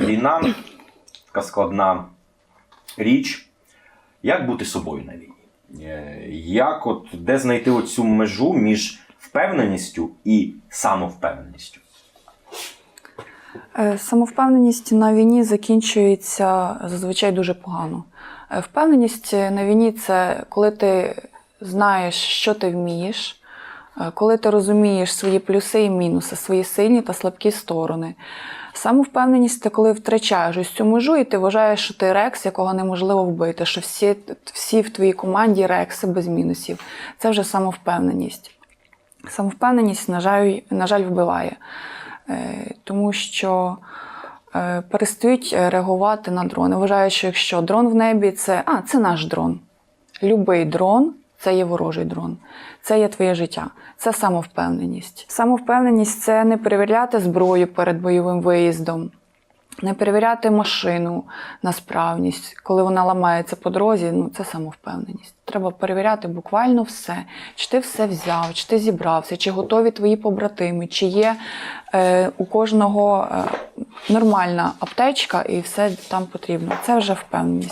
війна така складна річ. Як бути собою на війні? Е, Як от де знайти оцю межу між впевненістю і самовпевненістю? Е, Самовпевненість на війні закінчується зазвичай дуже погано. Е, Впевненість на війні це коли ти знаєш, що ти вмієш, коли ти розумієш свої плюси і мінуси, свої сильні та слабкі сторони. Самовпевненість це коли втрачаєш ось цю межу, і ти вважаєш, що ти рекс, якого неможливо вбити, що всі, всі в твоїй команді рекси без мінусів. Це вже самовпевненість. Самовпевненість, на жаль, на жаль, вбиває. Е, тому що е, перестають е, реагувати на дрони. Вважають, що якщо дрон в небі, це а, це наш дрон. Любий дрон це є ворожий дрон. Це є твоє життя. Це самовпевненість. Самовпевненість це не перевіряти зброю перед бойовим виїздом. Не перевіряти машину на справність, коли вона ламається по дорозі, ну це самовпевненість. Треба перевіряти буквально все. Чи ти все взяв, чи ти зібрався, чи готові твої побратими, чи є е, у кожного е, нормальна аптечка і все там потрібно. Це вже впевненість.